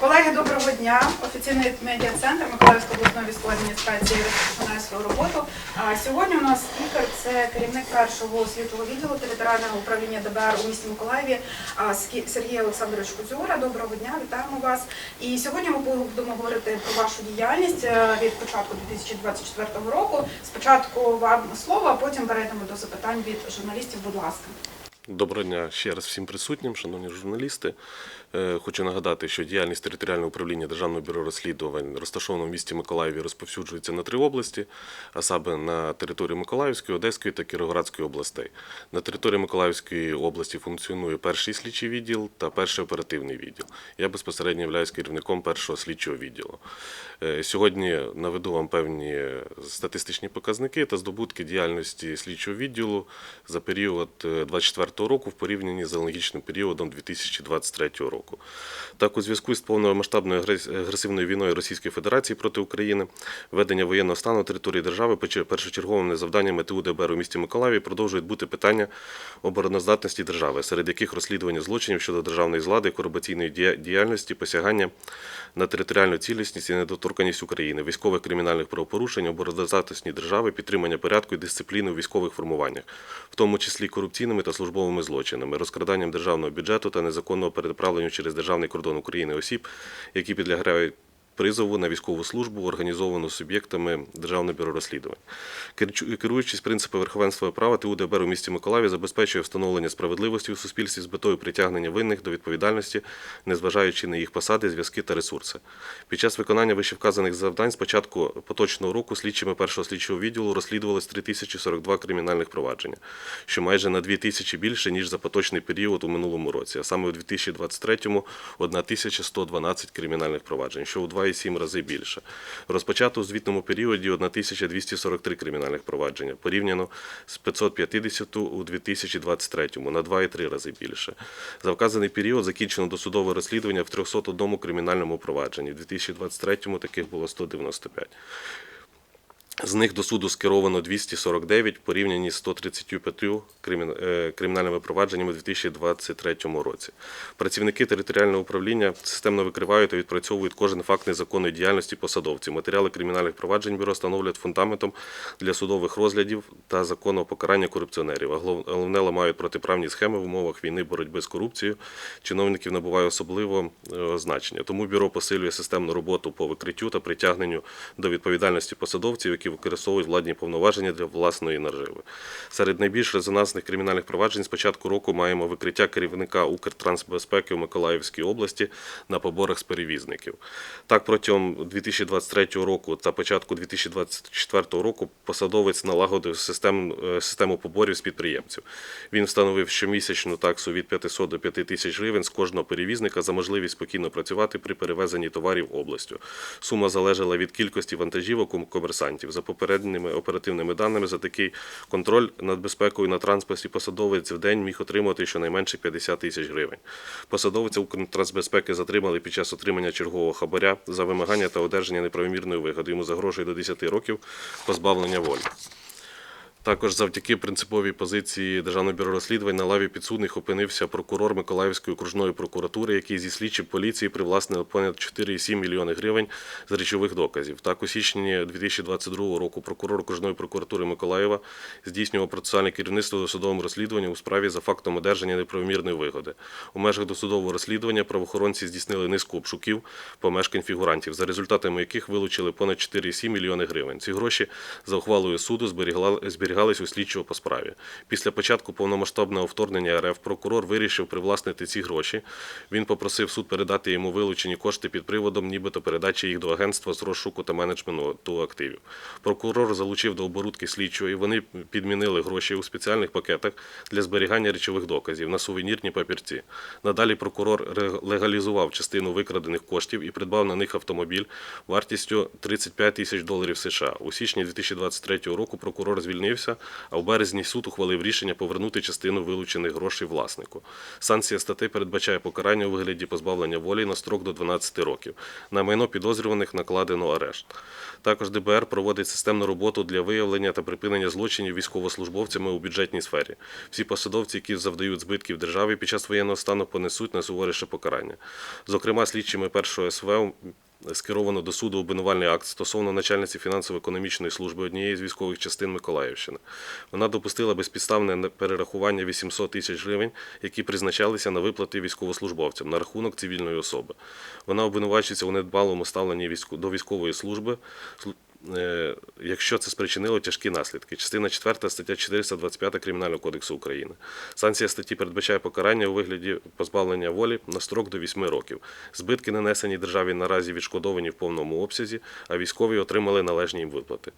Колеги, доброго дня. Офіційний медіа-центр Миколаївської обласної військової адміністрації розпочинає свою роботу. А сьогодні у нас спікер це керівник першого слідчого відділу територіального управління ДБР у місті Миколаєві Сергій Олександрович Кузюра. Доброго дня, вітаємо вас. І сьогодні ми будемо говорити про вашу діяльність е, від початку 2024 року. Спочатку вам слово, а потім перейдемо до запитань від журналістів. Будь ласка. Доброго дня ще раз всім присутнім, шановні журналісти. Е, Хочу нагадати, що діяльність територіального управління Державного бюро розслідувань, розташовано в місті Миколаєві, розповсюджується на три області, а саме на території Миколаївської, Одеської та Кіровоградської областей. На території Миколаївської області функціонує перший слідчий відділ та перший оперативний відділ. Я безпосередньо являюсь керівником першого слідчого відділу. Е, Сьогодні наведу вам певні статистичні показники та здобутки діяльності слідчого відділу за період 2024 року в порівнянні з аналогічним періодом 2023 року. Так, у зв'язку з повномасштабною агрес- агресивною війною Російської Федерації проти України, введення воєнного стану території держави першочерговими завданнями ТУ ДБР у місті Миколаєві продовжують бути питання обороноздатності держави, серед яких розслідування злочинів щодо державної злади, корупційної дія- діяльності, посягання на територіальну цілісність і недоторканність України, військових кримінальних правопорушень, обороноздатності держави, підтримання порядку і дисципліни у військових формуваннях, в тому числі корупційними та службовими злочинами, розкраданням державного бюджету та незаконного переправленню через державний кордон України осіб, які підлягають призову на військову службу, організовану суб'єктами Державного бюро розслідувань. Керуючись принципом верховенства права, ТУ ДБР у місті Миколаєві забезпечує встановлення справедливості у суспільстві з метою притягнення винних до відповідальності, незважаючи на їх посади, зв'язки та ресурси. Під час виконання вищевказаних завдань з початку поточного року слідчими першого слідчого відділу розслідувалось 3042 кримінальних провадження, що майже на 2000 більше, ніж за поточний період у минулому році, а саме у 2023-му 1112 кримінальних проваджень, що у 2,7 рази більше. Розпочато у звітному періоді 1243 кримінальних провадження, порівняно з 550 у 2023-му, на 2,3 рази більше. За вказаний період закінчено досудове розслідування в 301 кримінальному провадженні. У 2023-му таких було 195. З них до суду скеровано 249 в порівнянні з 135 е, кримінальними провадженнями у 2023 році. Працівники територіального управління системно викривають та відпрацьовують кожен факт незаконної діяльності посадовців. Матеріали кримінальних проваджень бюро становлять фундаментом для судових розглядів та законного покарання корупціонерів. А голов- головне ламають протиправні схеми в умовах війни боротьби з корупцією. Чиновників набуває особливого е, значення. Тому бюро посилює системну роботу по викриттю та притягненню до відповідальності посадовців, які використовують владні повноваження для власної наживи. Серед найбільш резонансних кримінальних проваджень з початку року маємо викриття керівника Укртрансбезпеки у Миколаївській області на поборах з перевізників. Так, протягом 2023 року та початку 2024 року посадовець налагодив систем, е, систему поборів з підприємців. Він встановив щомісячну таксу від 500 до 5 тисяч гривень з кожного перевізника за можливість спокійно працювати при перевезенні товарів областю. Сума залежала від кількості вантажівок у комерсантів. За попередніми оперативними даними, за такий контроль над безпекою на транспорті посадовець в день міг отримати щонайменше 50 тисяч гривень. Посадовця Укртрансбезпеки затримали під час отримання чергового хабаря за вимагання та одержання неправомірної вигоди. Йому загрожує до 10 років позбавлення волі. Також завдяки принциповій позиції Державного бюро розслідувань на лаві підсудних опинився прокурор Миколаївської окружної прокуратури, який зі слідчим поліції привласнив понад 4,7 мільйони гривень з речових доказів. Так, у січні 2022 року прокурор окружної прокуратури Миколаєва здійснював процесуальне керівництво досудовим розслідуванням у справі за фактом одержання неправомірної вигоди. У межах досудового розслідування правоохоронці здійснили низку обшуків помешкань фігурантів, за результатами яких вилучили понад 4,7 мільйони гривень. Ці гроші за ухвалою суду зберігла- зберігались у слідчого по справі. Після початку повномасштабного вторгнення РФ прокурор вирішив привласнити ці гроші. Він попросив суд передати йому вилучені кошти під приводом, нібито передачі їх до агентства з розшуку та менеджменту активів. Прокурор залучив до оборудки слідчого, і вони підмінили гроші у спеціальних пакетах для зберігання речових доказів на сувенірні папірці. Надалі прокурор легалізував частину викрадених коштів і придбав на них автомобіль вартістю 35 тисяч доларів США. У січні 2023 року прокурор звільнився справився, а в березні суд ухвалив рішення повернути частину вилучених грошей власнику. Санкція статей передбачає покарання у вигляді позбавлення волі на строк до 12 років. На майно підозрюваних накладено арешт. Також ДБР проводить системну роботу для виявлення та припинення злочинів військовослужбовцями у бюджетній сфері. Всі посадовці, які завдають збитків державі під час воєнного стану, понесуть найсуворіше покарання. Зокрема, слідчими першого СВ скеровано до суду обвинувальний акт стосовно начальниці фінансово-економічної служби однієї з військових частин Миколаївщини. Вона допустила безпідставне перерахування 800 тисяч гривень, які призначалися на виплати військовослужбовцям на рахунок цивільної особи. Вона обвинувачується у недбалому ставленні до військової служби. Е, Якщо це спричинило тяжкі наслідки, частина 4 стаття 425 Кримінального кодексу України. Санкція статті передбачає покарання у вигляді позбавлення волі на строк до 8 років. Збитки, нанесені державі, наразі відшкодовані в повному обсязі, а військові отримали належні їм виплати.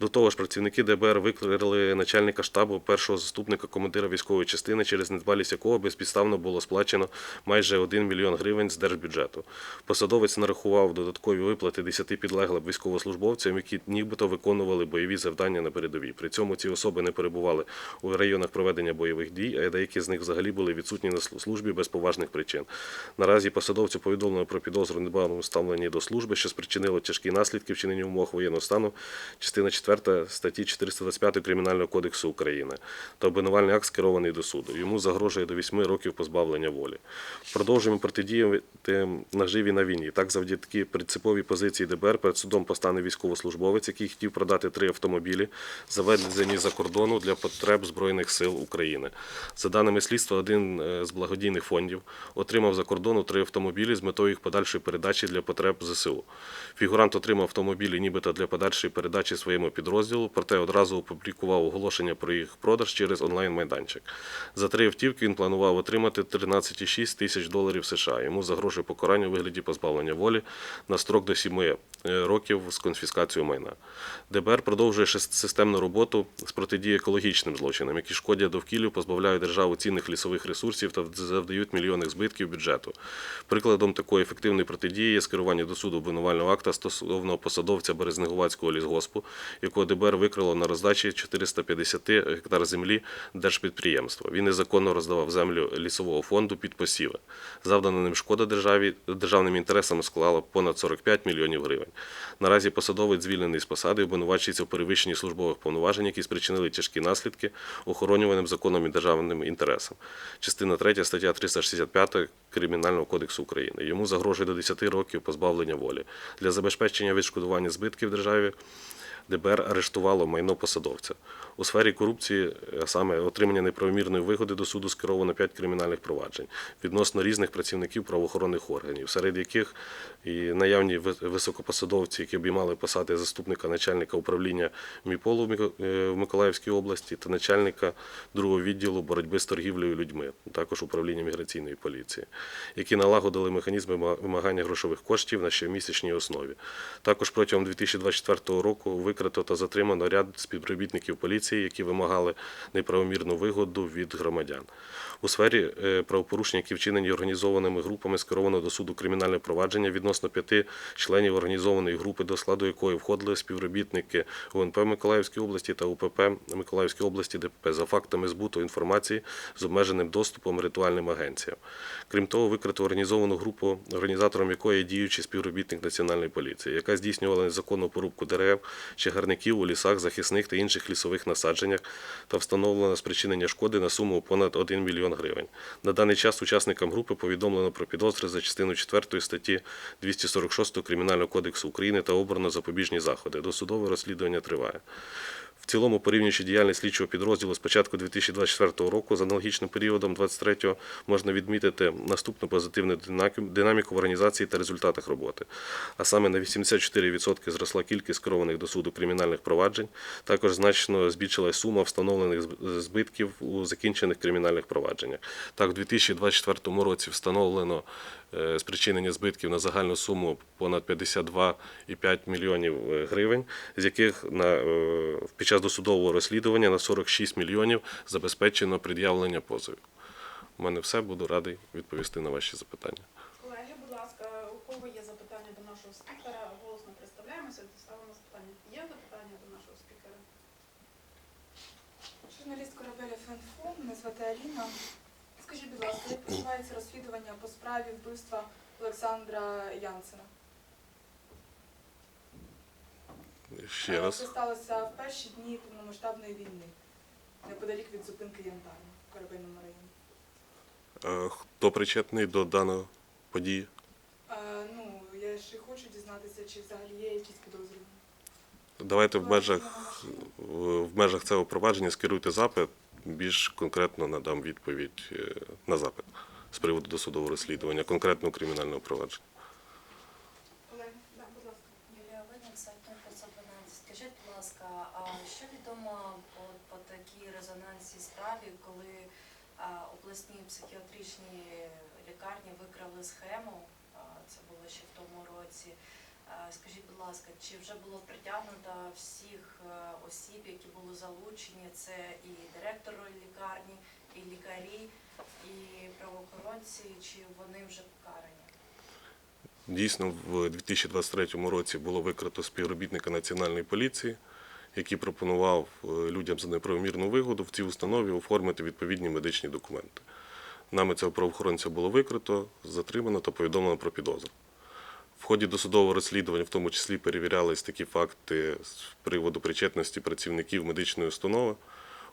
До того ж, працівники ДБР викрили начальника штабу першого заступника командира військової частини, через недбалість якого безпідставно було сплачено майже 1 мільйон гривень з держбюджету. Посадовець нарахував додаткові виплати 10 підлеглим військовослужбовцям, які нібито виконували бойові завдання на передовій. При цьому ці особи не перебували у районах проведення бойових дій, а деякі з них взагалі були відсутні на службі без поважних причин. Наразі посадовцю повідомлено про підозру недбалому ставленні до служби, що спричинило тяжкі наслідки вчинення умов воєнного стану, частина 4 статті 425 Кримінального кодексу України. Та обвинувальний акт скерований до суду. Йому загрожує до 8 років позбавлення волі. Продовжуємо протидіяти наживі на війні. Так, завдяки принциповій позиції ДБР перед судом постане військовослужбовець, який хотів продати три автомобілі, завезені за кордону для потреб Збройних сил України. За даними слідства, один е, з благодійних фондів отримав за кордону три автомобілі з метою їх подальшої передачі для потреб ЗСУ. Фігурант отримав автомобілі нібито для подальшої передачі своєму підрозділу, проте одразу опублікував оголошення про їх продаж через онлайн-майданчик. За три автівки він планував отримати 13,6 тисяч доларів США. Йому загрожує покарання у вигляді позбавлення волі на строк до 7 е, років з конфіскацією майна. ДБР продовжує системну роботу з протидії екологічним злочинам, які шкодять довкіллю, позбавляють державу цінних лісових ресурсів та завдають мільйонних збитків бюджету. Прикладом такої ефективної протидії є скерування до суду обвинувального акта стосовно посадовця Березнегувацького лісгоспу, якого ДБР викрило на роздачі 450 гектар землі держпідприємства. Він незаконно роздавав землю лісового фонду під посіви. Завдана ним шкода державі державним інтересам склала понад 45 мільйонів гривень. Наразі посадовець звільнений з посади, обвинувачується в перевищенні службових повноважень, які спричинили тяжкі наслідки охоронюваним законом і державним інтересам. Частина 3 стаття 365 Кримінального кодексу України. Йому загрожує до 10 років позбавлення волі. Для забезпечення відшкодування збитків державі ДБР арештувало майно посадовця. У сфері корупції, а саме отримання неправомірної вигоди до суду скеровано 5 кримінальних проваджень відносно різних працівників правоохоронних органів, серед яких і наявні високопосадовці, які обіймали посади заступника начальника управління МІПОЛу е, в Миколаївській області та начальника другого відділу боротьби з торгівлею людьми, також управління міграційної поліції, які налагодили механізми вимагання грошових коштів на щомісячній основі. Також протягом 2024 року викрито та затримано ряд співробітників поліції, які вимагали неправомірну вигоду від громадян. У сфері е, правопорушень, які вчинені організованими групами, скеровано до суду кримінальне провадження відносно п'яти членів організованої групи, до складу якої входили співробітники УНП Миколаївської області та УПП Миколаївської області ДПП за фактами збуту інформації з обмеженим доступом ритуальним агенціям. Крім того, викрито організовану групу, організатором якої діючий співробітник Національної поліції, яка здійснювала незаконну порубку дерев, чагарників у лісах, захисних та інших лісових насадженнях та встановлено спричинення шкоди на суму понад 1 мільйон гривень. На даний час учасникам групи повідомлено про підозри за частиною 4 статті 246 Кримінального кодексу України та обрано запобіжні заходи. Досудове розслідування триває. В цілому, порівнюючи діяльність слідчого підрозділу з початку 2024 року з аналогічним періодом 2023 можна відмітити наступну позитивну динаміку- в організації та результатах роботи. А саме на 84% зросла кількість скерованих до суду кримінальних проваджень. Також значно збільшилась сума встановлених зб- збитків у закінчених кримінальних провадженнях. Так, у 2024 році встановлено спричинення збитків на загальну суму понад 52,5 мільйонів е, гривень, з яких на, е, під час досудового розслідування на 46 мільйонів забезпечено пред'явлення позовів. У мене все, буду радий відповісти на ваші запитання. Колеги, будь ласка, у кого є запитання до нашого спікера, голосно представляємося та ставимо запитання. Є запитання до нашого спікера? Журналіст корабеля ФНФО, мене звати Аліна. Скажіть, будь ласка, як починається розслідування по справі вбивства Олександра Янсена? Ще Е, раз. Це сталося в перші дні повномасштабної війни, неподалік від зупинки Янтарна в корабельному районі. Е, Хто причетний до даної події? Е, ну, я ще хочу дізнатися, чи взагалі є якісь підозрювані. Давайте в межах, в межах цього провадження скеруйте запит, більш конкретно надам відповідь е, на запит з приводу досудового розслідування, конкретного кримінального провадження. Олег, да, будь ласка. Юлія Винник, сайт 512. Скажіть, будь ласка, а що відомо по, по такій резонансній справі, коли а, обласні психіатричні лікарні викрали схему, це було ще в тому році. А, Скажіть, будь ласка, чи вже було притягнуто всіх е, осіб, які були залучені? Це і директор лікарні, і лікарі, і правоохоронці, чи вони вже покарані? Дійсно, в 2023 році було викрито співробітника Національної поліції, який пропонував е, людям за неправомірну вигоду в цій установі оформити відповідні медичні документи. Нами цього правоохоронця було викрито, затримано та повідомлено про підозру. В ході досудового розслідування, в тому числі, перевірялись такі факти з приводу причетності працівників медичної установи.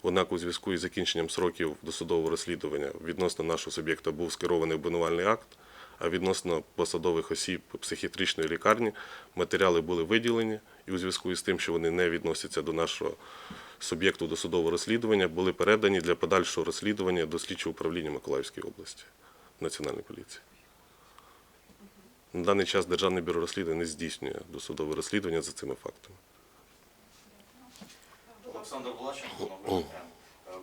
Однак у зв'язку із закінченням сроків досудового розслідування відносно нашого суб'єкта був скерований обвинувальний акт, а відносно посадових осіб психіатричної лікарні матеріали були виділені, і у зв'язку із тим, що вони не відносяться до нашого суб'єкту досудового розслідування, були передані для подальшого розслідування до слідчого управління Миколаївської області Національної поліції. На даний час Державне бюро розслідувань не здійснює досудове розслідування за цими фактами. Олександр Влащенко. Е,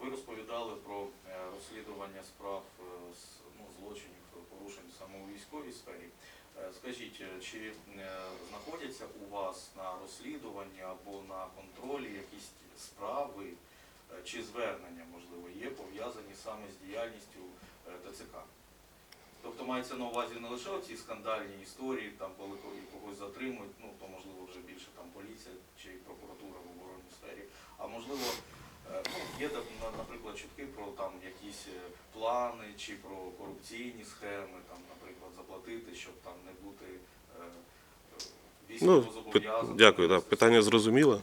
Ви розповідали про е, розслідування справ е, ну, злочинів, порушень саме у військовій сфері. Скажіть, чи знаходяться у вас на розслідуванні або на контролі якісь справи чи звернення, можливо, є пов'язані саме з діяльністю ТЦК? Тобто мається на увазі не лише ці скандальні історії, там коли когось затримують, ну то можливо вже більше там поліція чи прокуратура в оборонній сфері, а можливо, е, ну, є наприклад, чутки про там якісь е, плани чи про корупційні схеми, там, наприклад, заплатити, щоб там не бути е, е, Ну, дякую, да. питання зрозуміло.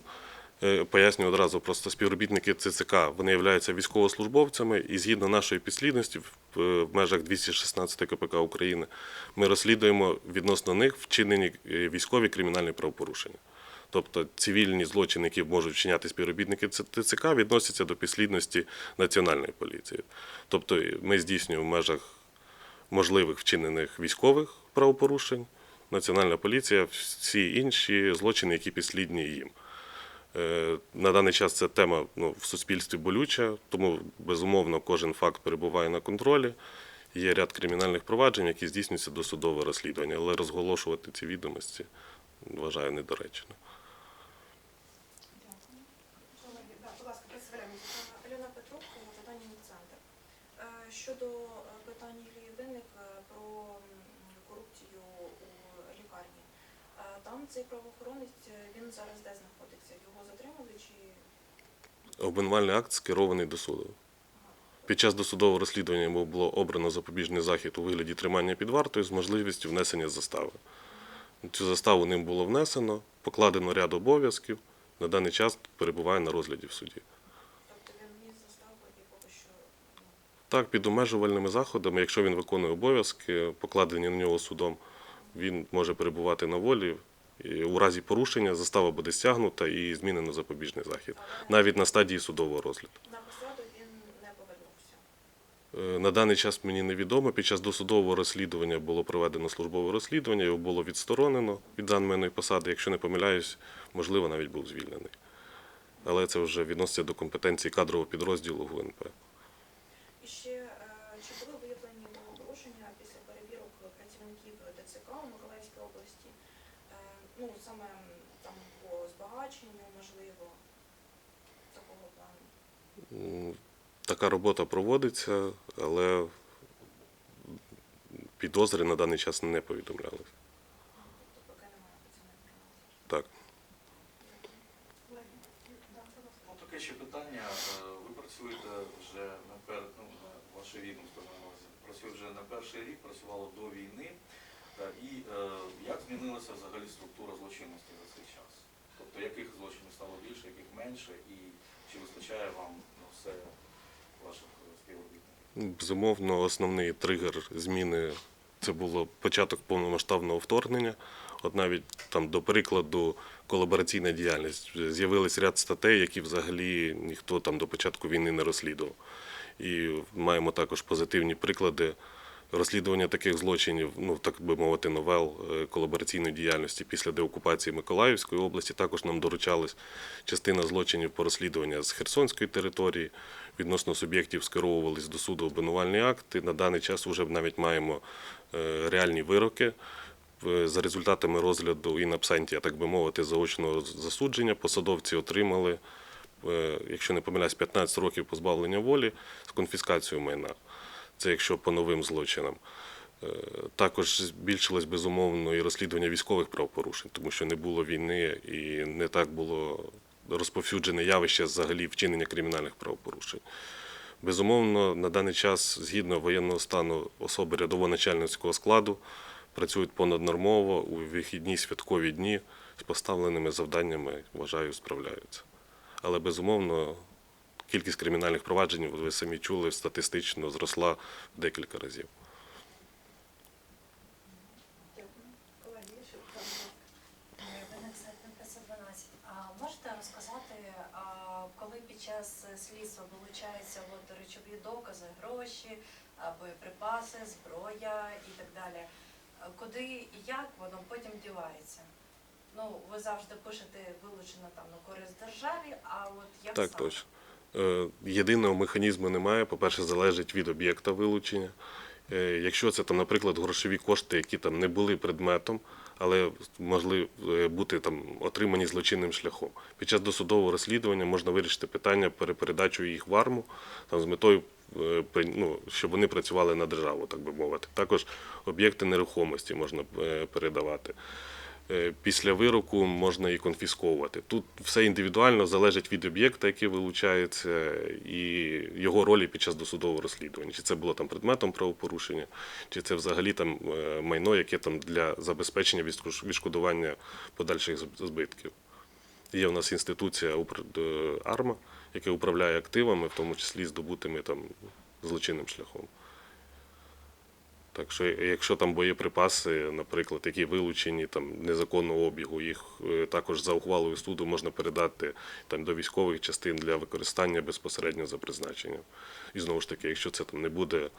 Е, Поясню одразу, просто співробітники ЦЦК вони являються військовослужбовцями, і згідно нашої підслідності в е, межах 216 КПК України ми розслідуємо відносно них вчинені е, військові кримінальні правопорушення. Тобто цивільні злочини, які можуть вчиняти співробітники Ц- ТЦК, відносяться до підслідності Національної поліції. Тобто ми здійснюємо в межах можливих вчинених військових правопорушень. Національна поліція, всі інші злочини, які підслідні їм. Е, На даний час ця тема ну, в суспільстві болюча, тому безумовно кожен факт перебуває на контролі. Є ряд кримінальних проваджень, які здійснюються досудове розслідування, але розголошувати ці відомості вважаю недоречно. Е, Щодо е, питань Юлії Винник про корупцію у лікарні. Там цей правоохоронець, е, він зараз де знаходиться? Його затримали чи Обвинувальний акт скерований до суду. Під час досудового розслідування йому було обрано запобіжний захід у вигляді тримання під вартою з можливістю внесення застави. Цю заставу ним було внесено, покладено ряд обов'язків. На даний час перебуває на розгляді в суді. тобто він вніс заставу і поки що ну, Так, під обмежувальними заходами, якщо він виконує обов'язки, покладені на нього судом, він може перебувати на волі. І у разі порушення застава буде стягнута і змінено запобіжний захід, навіть на стадії судового розгляду. на посаду він не повернувся. Е, На даний час мені невідомо. Під час досудового розслідування було проведено службове розслідування, його було відсторонено від даної посади. Якщо не помиляюсь, можливо, навіть був звільнений. Але це вже відноситься до компетенції кадрового підрозділу ГУНП. І ще е, чи були виявлені порушення після перевірок працівників ДЦК у Миколаївській області? Е, Ну, саме м, там по збагаченню, можливо, такого плану. М, Така робота проводиться, але підозри на даний час не офіційної. Так. Ну, таке ще питання. Е, Ви працюєте вже на пер... ну, ваше відомство на увазі, працює вже на перший рік, працювало до війни. Е, І е, як змінилася взагалі структура злочинності за цей час? Тобто яких злочинів стало більше, яких менше, і чи вистачає вам все ваших співробітників? Безумовно, основний тригер зміни це було початок повномасштабного вторгнення. От навіть там, до прикладу, колабораційна діяльність. З'явились ряд статей, які взагалі ніхто там до початку війни не розслідував. І маємо також позитивні приклади розслідування таких злочинів, ну так би мовити, новел е, колабораційної діяльності після деокупації Миколаївської області. Також нам доручалась частина злочинів по розслідування з Херсонської території. Відносно суб'єктів скеровувались до суду обвинувальні акти. На даний час вже навіть маємо е, реальні вироки. За результатами розгляду in absentia, так би мовити, заочного засудження посадовці отримали, е, якщо не помиляюсь, 15 років позбавлення волі з конфіскацією майна. Це якщо по новим злочинам. Е, Також збільшилось безумовно і розслідування військових правопорушень, тому що не було війни і не так було розповсюджене явище взагалі вчинення кримінальних правопорушень. Безумовно, на даний час, згідно воєнного стану, особи рядово-начальницького складу працюють понаднормово у вихідні святкові дні з поставленими завданнями, вважаю, справляються. Але безумовно, кількість кримінальних проваджень, ви самі чули, статистично зросла в декілька разів. Дякую. Колеги, є ще питання? Виник сайт 512. А можете розказати, коли під час слідства вилучаються от речові докази, гроші, боєприпаси, зброя і так далі, куди і як воно потім дівається? Ну, ви завжди пишете вилучено там на користь державі, а от як Так, саме? точно. Е, Єдиного механізму немає. По-перше, залежить від об'єкта вилучення. Е, Якщо це там, наприклад, грошові кошти, які там не були предметом, але могли е, бути там отримані злочинним шляхом. Під час досудового розслідування можна вирішити питання перепередачу їх в арму там, з метою, ну, щоб вони працювали на державу, так би мовити. Також об'єкти нерухомості можна передавати. Е, Після вироку можна і конфісковувати. Тут все індивідуально залежить від об'єкта, який вилучається, і його ролі під час досудового розслідування. Чи це було там предметом правопорушення, чи це взагалі там е, майно, яке там для забезпечення відшкодування подальших збитків. Є у нас інституція е, АРМА, яка управляє активами, в тому числі здобутими там злочинним шляхом. Так що, якщо там боєприпаси, наприклад, які вилучені там незаконного обігу, їх е, також за ухвалою суду можна передати там до військових частин для використання безпосередньо за призначенням. І знову ж таки, якщо це там не буде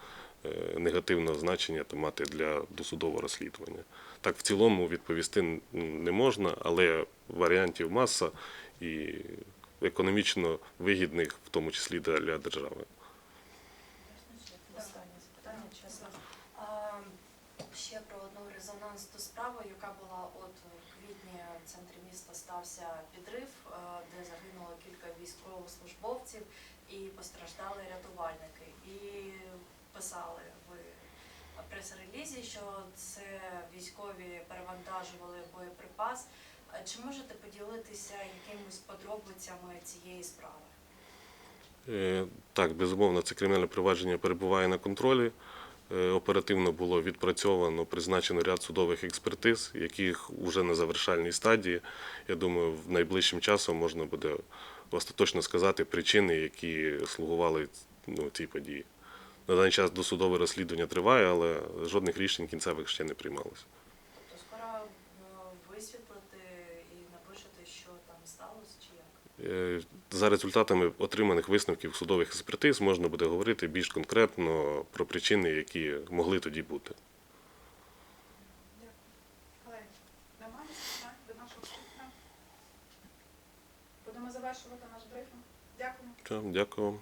е, негативного значення, то мати для досудового розслідування. Так, в цілому відповісти не можна, але варіантів маса і економічно вигідних, в тому числі для держави. Останнє запитання, чесно. А, ще про одну резонансну справу, яка була от в квітні в центрі міста стався підрив, е, де загинуло кілька військовослужбовців і постраждали рятувальники. І писали в прес-релізі, що це військові перевантажували боєприпас. Чи можете поділитися якимись подробицями цієї справи? Е, Так, безумовно, це кримінальне провадження перебуває на контролі. Е, Оперативно було відпрацьовано, призначено ряд судових експертиз, яких вже на завершальній стадії. Я думаю, в найближчим часом можна буде остаточно сказати причини, які слугували ну, цій події. На даний час досудове розслідування триває, але жодних рішень кінцевих ще не приймалося. Тобто скоро ну, висвітлити і напишете, що там сталося, чи як? За результатами отриманих висновків судових експертиз можна буде говорити більш конкретно про причини, які могли тоді бути. Будемо завершувати наш брифінг. Дякую. Дякую.